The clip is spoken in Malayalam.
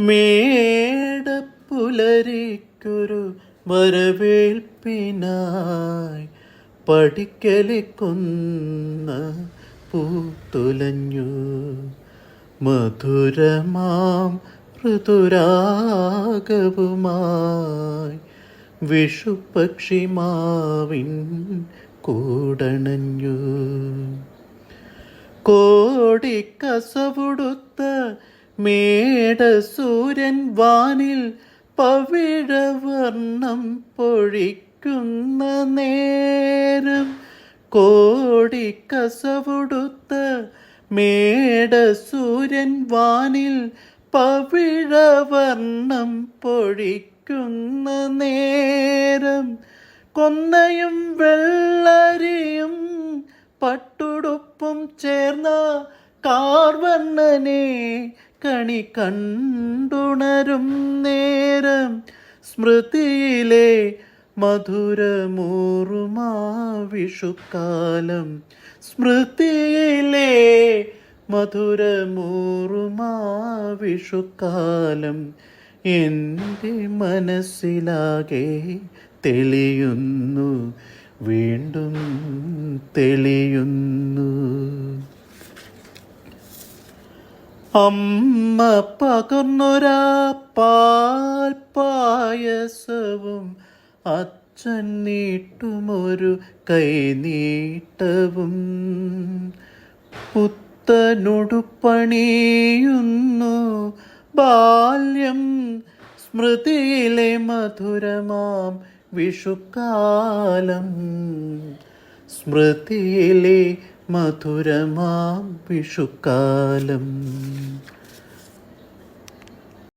മേടപ്പുലരിക്കൊരു വരവേൽപ്പിനായി പഠിക്കലിക്കുന്ന പൂത്തുലഞ്ഞു. മധുരമാം ഋതുരാഗവുമായി വിഷുപക്ഷിമാവിൻ കൂടണഞ്ഞു. കോടിക്കസവുടുത്ത മേട സൂര്യൻ വാനിൽ പവിഴവർണം പൊഴിക്കുന്ന നേരം കോടിക്കസവുടുത്ത മേട സൂര്യൻ വാനിൽ പവിഴവർണം പൊഴിക്കുന്ന നേരം കൊന്നയും വെള്ളരിയും പട്ടുടുപ്പും ചേർന്ന കാർവർണനെ കണി കണ്ടുണരും നേരം. സ്മൃതിയിലെ മധുരമൂറുമാ വിഷുക്കാലം സ്മൃതിയിലെ മധുരമൂറുമാ വിഷുക്കാലം എന്റെ മനസ്സിലാകെ തെളിയുന്നു. വീണ്ടും തെളിയുന്നു. അമ്മ പകർന്നൊരാ പാൽ പായസവും അച്ഛൻ നീട്ടുമൊരു കൈനീട്ടവും പുത്തനുടുപ്പണിയുന്നു ബാല്യം സ്മൃതിയിലെ മധുരമാം വിഷുക്കാലം. സ്മൃതിയിലെ മധുരമാം വിഷുക്കാലം.